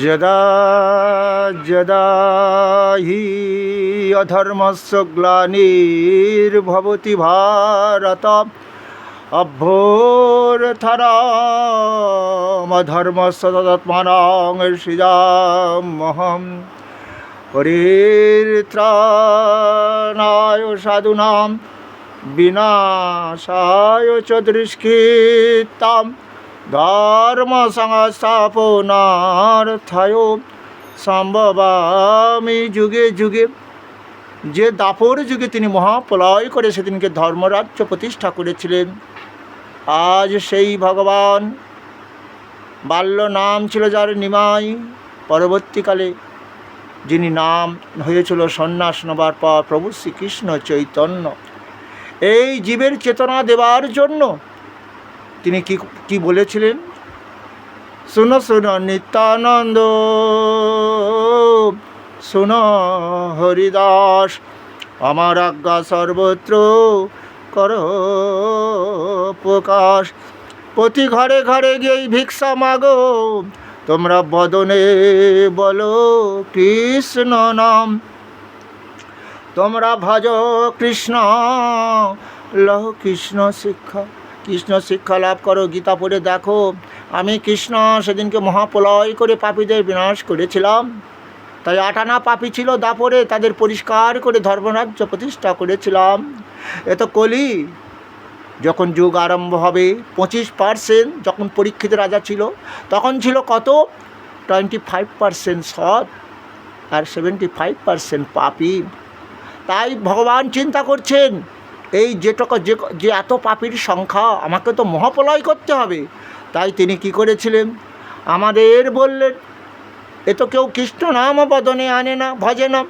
যদা যদা হি অধর্মস্য গ্লানির্ভবতি ভারত অভ্যোরথরামধর্মস্য তদাত্মানাং সৃজামহম হরিত্রাণায় সাধুনাম বিনাশায় চ দৃষ্কৃতাম ধর্ম সংস্থাপনার সংস্থাপনার্থায় সম্ভবামি যুগে যুগে। যে দাপর যুগে তিনি মহাপ্রলয় করে সেদিনকে ধর্মরাজ্য প্রতিষ্ঠা করেছিলেন। আজ সেই ভগবান বাল্য নাম ছিল যার নিমাই। পরবর্তীকালে যিনি নাম হয়েছিল সন্ন্যাস নেবার পর প্রভু শ্রীকৃষ্ণ চৈতন্য। এই জীবের চেতনা দেওয়ার জন্য তিনি কি কি বলেছিলেন? শুনো শুনো, নিত্যানন্দ, শুনো, হরিদাস, আমার আজ্ঞা সর্বত্র কর প্রকাশ। প্রতি ঘরে ঘরে গিয়েই ভিক্ষা মাগো, তোমরা বদনে বলো কৃষ্ণ নাম। তোমরা ভজ কৃষ্ণ, লহ কৃষ্ণ শিক্ষা। কৃষ্ণ শিক্ষা লাভ করো, গীতা পড়ে দেখো। আমি কৃষ্ণ, সেদিনকে মহাপ্রলয় করে পাপীদের বিনাশ করেছিলাম। তাই আটানা পাপি ছিল দাপরে, তাদের পরিষ্কার করে ধর্মরাজ্য প্রতিষ্ঠা করেছিলাম। এ তো কলি, যখন যুগ আরম্ভ হবে, পঁচিশ পার্সেন্ট যখন পরীক্ষিত রাজা ছিল, তখন ছিল কত? টোয়েন্টি ফাইভ পার্সেন্ট সৎ আর সেভেন্টি ফাইভ পার্সেন্ট পাপি। তাই ভগবান চিন্তা করছেন এই যেটুকু যে যে এত পাপির সংখ্যা, আমাকে তো মহাপ্রলয় করতে হবে। তাই তিনি কি করেছিলেন? আমাদের বললেন, এ তো কেউ কৃষ্ণ নাম বদনে আনে না, ভজে না।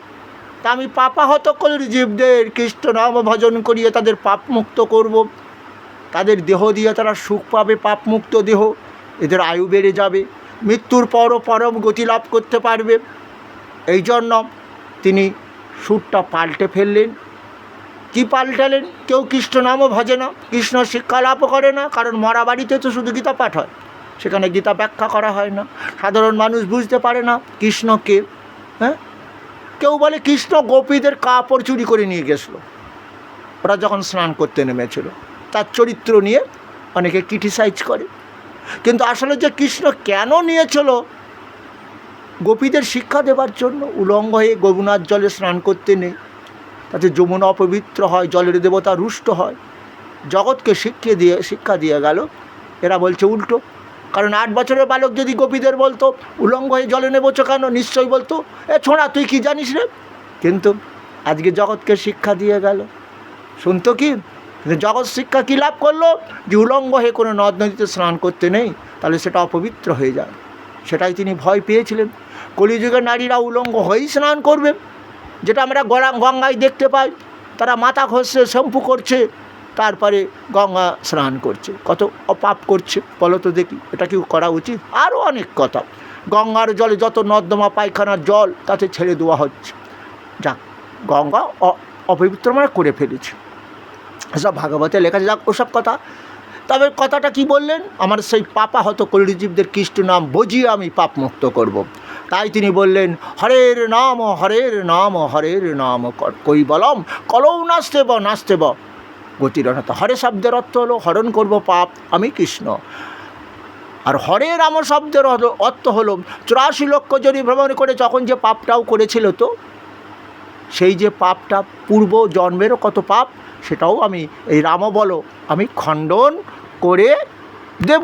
তা আমি পাপাহত কলির জীবদের কৃষ্ণ নাম ভজন করিয়ে তাদের পাপ মুক্ত করব। তাদের দেহ দিয়ে তারা সুখ পাবে পাপ মুক্ত দেহ। এদের আয়ু বেড়ে যাবে। মৃত্যুর পরও পরম গতি লাভ করতে পারবে। এই জন্য তিনি সুরটা পাল্টে ফেললেন। কি পাল্টালেন? কেউ কৃষ্ণ নামও ভজে না, কৃষ্ণ শিক্ষা লাভও করে না, কারণ মরা বাড়িতে তো শুধু গীতা পাঠ হয়। সেখানে গীতা ব্যাখ্যা করা হয় না। সাধারণ মানুষ বুঝতে পারে না, কৃষ্ণ কে? হ্যাঁ? কেউ বলে কৃষ্ণ গোপীদের কাপড় চুরি করে নিয়ে গেছিল। ওরা যখন স্নান করতে নেমেছিল, তার চরিত্র নিয়ে অনেকে ক্রিটিসাইজ করে। কিন্তু আসলে যে কৃষ্ণ কেন নিয়েছিল, গোপীদের শিক্ষা দেবার জন্য উলঙ্গ হয়ে গোগুনার জলে স্নান করতে নেই তাতে যমুনা অপবিত্র হয়, জলের দেবতা রুষ্ট হয়। জগৎকে শিক্ষা দিয়ে শিক্ষা দিয়ে গেল। এরা বলছে উল্টো। কারণ আট বছরের বালক যদি গোপীদের বলতো, উলঙ্গ হয়ে জলে নেবোছো কেন? নিশ্চয়ই বলতো, এ ছোঁড়া, তুই কি জানিস রে? কিন্তু আজকে জগৎকে শিক্ষা দিয়ে গেল। শুনতো কি? কিন্তু জগৎ শিক্ষা কী লাভ করল? যে উলঙ্গ হয়ে কোনো নদ নদীতে স্নান করতে নেই, তাহলে সেটা অপবিত্র হয়ে যায়। সেটাই তিনি ভয় পেয়েছিলেন। কলিযুগের নারীরা উলঙ্গ হয়েই স্নান করবে। যেটা আমরা গড়া গঙ্গায় দেখতে পাই, তারা মাথা ঘষছে শ্যাম্পু করছে, তারপরে গঙ্গা স্নান করছে। কত অপাপ করছে, বলো তো দেখি, এটা কি করা উচিত? আরও অনেক কথা। গঙ্গার জলে যত নর্দমা, পায়খানার জল, তাতে ছেড়ে দেওয়া হচ্ছে। যাক, গঙ্গা অপবিত্র মানে করে ফেলেছে। সব ভাগবতে লেখা যাক, ওসব কথা। তবে কথাটা কি বললেন? আমার সেই পাপা হত কলিজীবদের কৃষ্ণ নাম বুঝিয়ে আমি পাপ মুক্ত করব। তাই তিনি বললেন, হরের নাম হরের নাম হরের নাম কই বলম? কলৌ নাচতে ব গতির অর্থ, হরে শব্দের অর্থ হলো, হরণ করব পাপ, আমি কৃষ্ণ। আর হরে রাম শব্দের অর্থ হলো, চুরাশি লক্ষ যদি ভ্রমণ করে যখন যে পাপটাও করেছিল তো, সেই যে পাপটা পূর্ব জন্মেরও কত পাপ, সেটাও আমি, এই রাম বলো আমি খণ্ডন করে দেব।